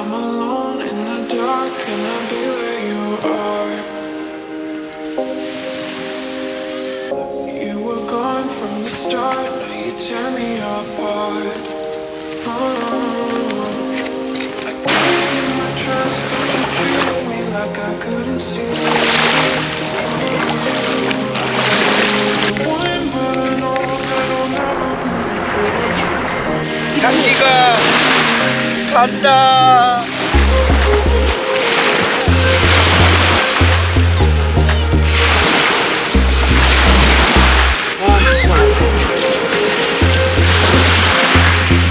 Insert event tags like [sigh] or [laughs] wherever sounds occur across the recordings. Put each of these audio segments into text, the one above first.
I'm alone in the dark and I'll be where you are You were gone from the start, now you tear me apart oh. I 간다.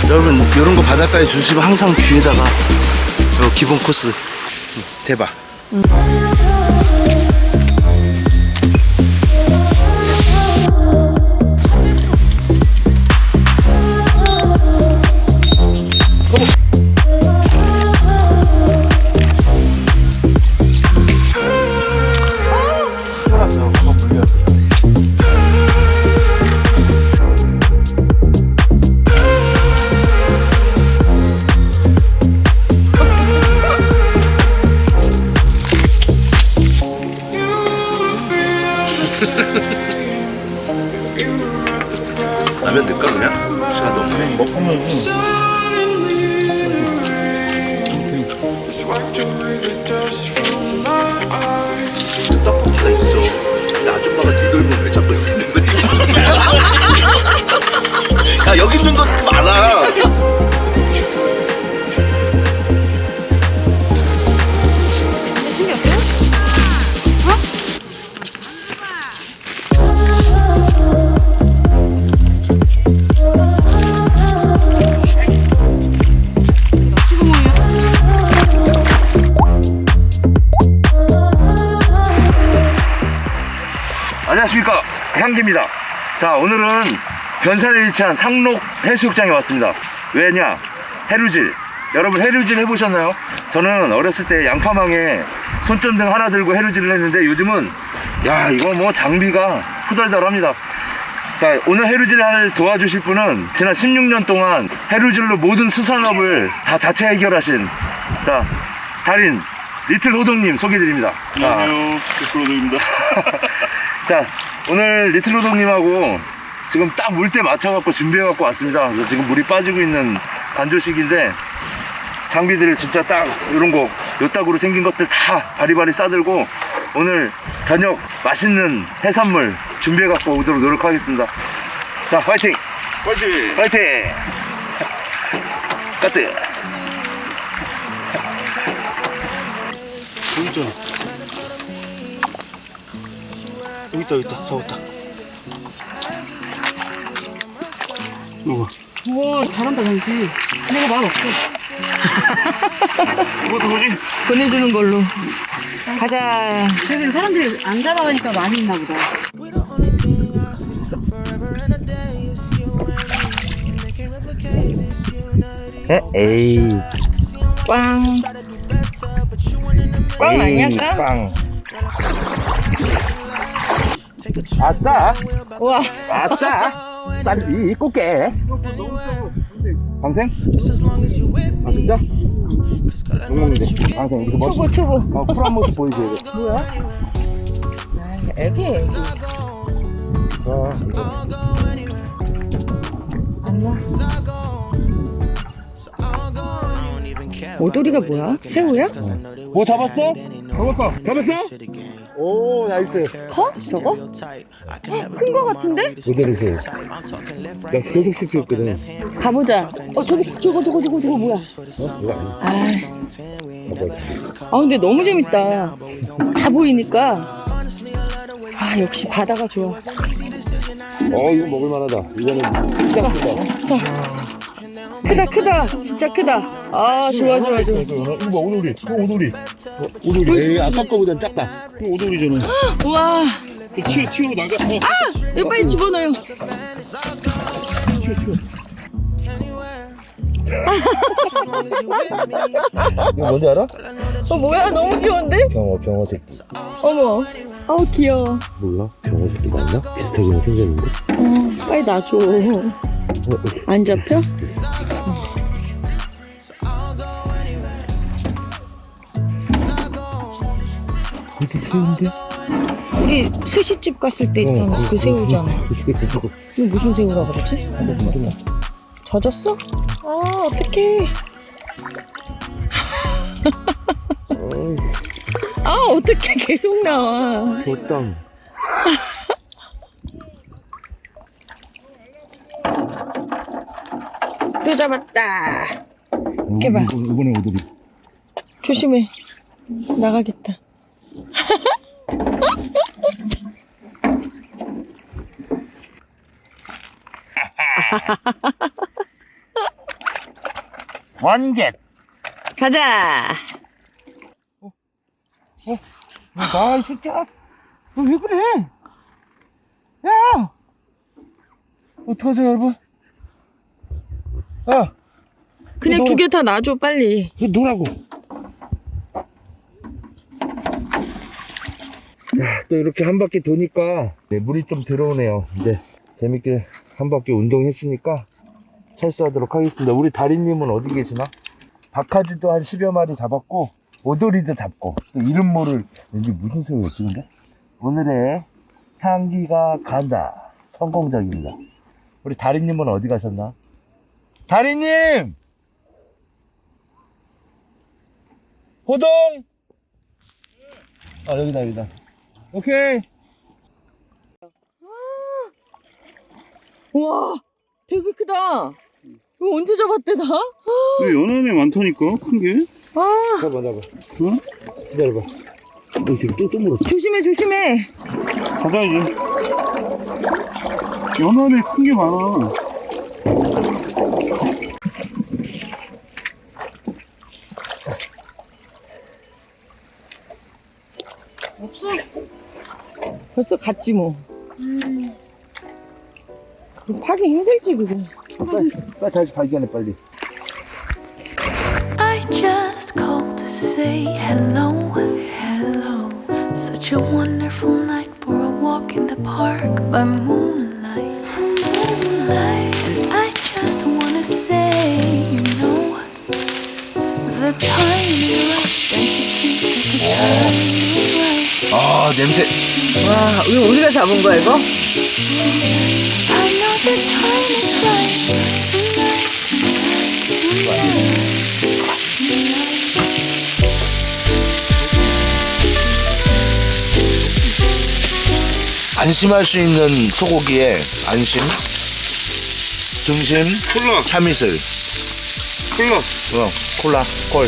여러분 이런 거 바닷가에 주시면 항상 귀에다가 요 기본 코스 대박. 쫄 라면 넣을까 그냥? 시간 너무 해. 먹으면. 떡볶이가 있어. 근데 아줌마가 뒤돌면 왜 자꾸 여기 있는 거지? 야 여기 있는 거 많아. 안녕하십니까. 향기입니다. 자 오늘은 변산에 위치한 상록 해수욕장에 왔습니다. 왜냐? 해루질. 여러분 해루질 해보셨나요? 저는 어렸을 때 양파망에 손전등 하나 들고 해루질을 했는데 요즘은 야 이거 뭐 장비가 후덜덜합니다. 자 오늘 해루질을 도와주실 분은 지난 16년 동안 해루질로 모든 수산업을 다 자체 해결하신 자 달인 리틀 호동님 소개드립니다. 안녕하세요. 대표로드입니다. [laughs] 자, 오늘 리틀로동님하고 지금 딱 물 때 맞춰갖고 준비해갖고 왔습니다. 그래서 지금 물이 빠지고 있는 간조식인데 장비들을 진짜 딱 이런 거 요딱으로 생긴 것들 다 바리바리 싸들고 오늘 저녁 맛있는 해산물 준비해갖고 오도록 노력하겠습니다. 자! 화이팅! 파이팅! 까뜨! 여기 있 여기 있다, 여기 있다. 잡았다. 이거 봐. 우와 잘한다 장기 내가 말 없어 [laughs] 이것도 뭐지? 보내주는 걸로 가자 그래도 사람들이 안 잡아가니까 많이 있나 보다 에이, 꽝. 꽝 아니야 꽝? 빵. 아싸! 우와 아싸! 쌀이 꽃게. 방생? 아, 진짜? 못 먹는데. 방생, 이렇게 멋있 초보 초보 어, 쿨한 모습 보여줘야 돼. 뭐야? 애기 애기. 안나 오돌이가 뭐야? 새우야? 뭐 잡았어? 잡았어. 잡았어? 오, 나이스. 커? 저거? 큰 거 같은데? 해. 나 계속 씹혔거든. 가보자 어 저거 저거 저거 저거 저거 뭐야 이거 아니야. 아, 아 근데 너무 재밌다 다 보이니까 아 역시 바다가 좋아 어, 이거 먹을만하다. 이거는 진짜 크다. 크다 진짜 크다 아 좋아 좋아 좋아 이거 봐, 오돌이. 이거 오돌이. 오돌이. 에이, 아까 거보단 작다. 이거 오돌이잖아. 우와 그 튀어, 튀어 나가. 어. 이거 빨리 집어넣어요 이거 뭔지 알아? 어 뭐야 너무 귀여운데? 병어, 병어 새끼. 어머 아우 귀여워 몰라? 병어 새끼 맞나? 비슷하게 생겼는데? 빨리 놔줘 안 잡혀? 이렇게 새우인데? 우리 스시집 갔을 때 있던 그 새우잖아. 이거 무슨 새우라 그러지? 젖었어? 아 어떡해. 아 어떡해 계속 나와. 좋당. 또 잡았다. 이렇게 봐. 이번에 오돌이. 조심해. 나가겠다. [laughs] 완get. 가자. 나, 이 새끼야. 너 왜 그래? 야! 어떡하세요, 여러분? 야! 그냥 너- 두 개 다 놔줘 빨리. 이거 놓으라고. 야, 또 이렇게 한 바퀴 도니까 네, 물이 좀 들어오네요. 이제 재밌게 한 바퀴 운동했으니까 철수하도록 하겠습니다. 우리 다리님은 어디 계시나? 박하지도 한 10여 마리 잡았고 오돌이도 잡고 또 이름 모를 이게 무슨 새우였지 근데? 오늘의 향기가 간다. 성공적입니다. 우리 다리님은 어디 가셨나? 다리님! 호동! 아, 여기다, 여기다. 오케이. 우와 되게 크다. 이거 언제 잡았대 나? 왜 연암에 많다니까, 큰 게? 아 잡아, 잡아. 어? 기다려봐. 어, 지금 또, 또 물었어. 조심해 조심해. 받아야지. 연암에 큰 게 많아. 벌써 갔지 뭐. 그거 파기 힘들지 그거. 빨리, 빨리 다시 발견해, 빨리. I just called to say hello, hello. Such a wonderful night for a walk in the park by moonlight. Moonlight. And I just wanna say, you know, the time is right. Don't you 아, 냄새. 와 이거 우리가 잡은 거야 이거? 안심할 수 있는 소고기에 안심. 중심. 콜라. 참이슬. 콜라. 어, 콜라, 콜.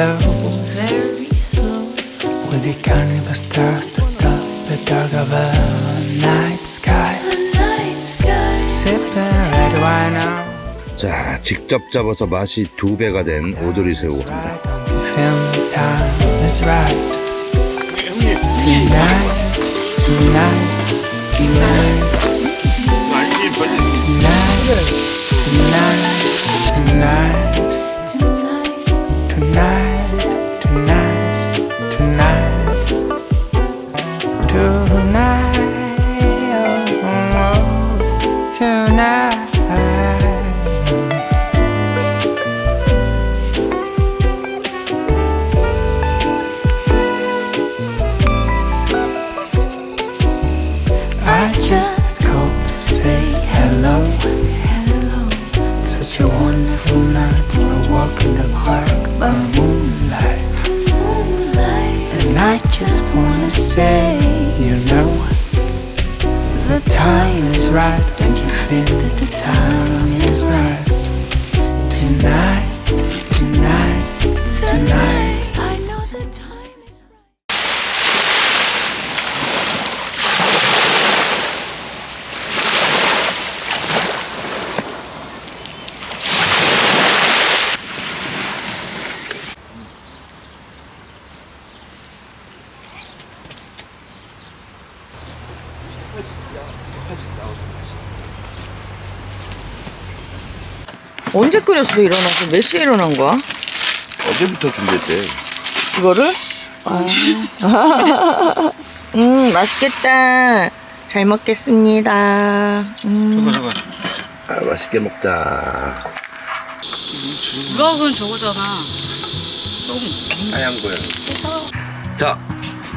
Slow. Very slow. We'll be counting the stars to top the dark of a night sky. The night sky. Sipping red wine now. 자, 직접 잡아서 맛이 두 배가 된 오돌이 새우입니다. The time is right? Tonight, tonight, tonight, tonight, tonight, tonight, hello. Hello. Such a wonderful night for a walk in the park by moonlight. Moonlight. And I just wanna say, you know, the time is right. Don't you feel that the time is right? Tonight, tonight, tonight. 언제 끓였어 일어나서 몇 시에 일어난 거야? 어제부터 준비했대. 이거를? 아. 음 [laughs] 맛있겠다. 잘 먹겠습니다. 음. 잠깐 잠깐 아, 맛있게 먹자. 누각은 저거잖아. 하얀 거야. 자,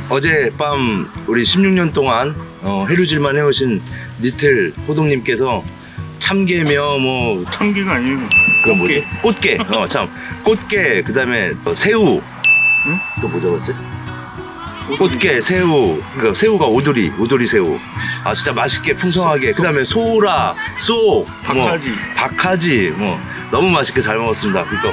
어젯밤 우리 16년 동안 어, 해루질만 해오신 니틀 호동님께서 참게며 뭐 참기가 아니고 그럼 뭐지? 꽃게. 어, 참. 꽃게, 그 다음에 새우. 또뭐 잡았지? 꽃게, 새우. 그 새우가 오돌이, 오돌이 새우. 아, 진짜 맛있게 풍성하게. 그 다음에 소라, 쏙. 박하지. 뭐, 박하지. 뭐, 너무 맛있게 잘 먹었습니다. 그니까,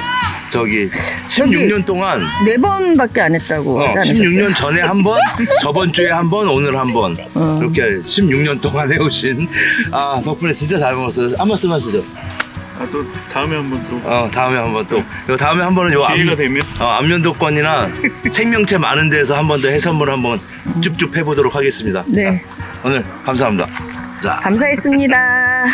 저기, 16년 동안, 네 번밖에 안 했다고 어, 하지 않으셨어요? 16년 전에 한 번, [laughs] 저번 주에 한 번, 오늘 한 번. 어. 이렇게 16년 동안 해오신, 아, 덕분에 진짜 잘 먹었어요. 한 말씀 하시죠. 아 또 다음에 한번 또 어, 다음에 한 번 또. 요 다음에 한 번은 요 기회가 앞- 되면 어, 안면도권이나 생명체 많은 데서 한 번 더 해산물 한번 쭉쭉 해보도록 하겠습니다. 네, 오늘 감사합니다. 자, 감사했습니다.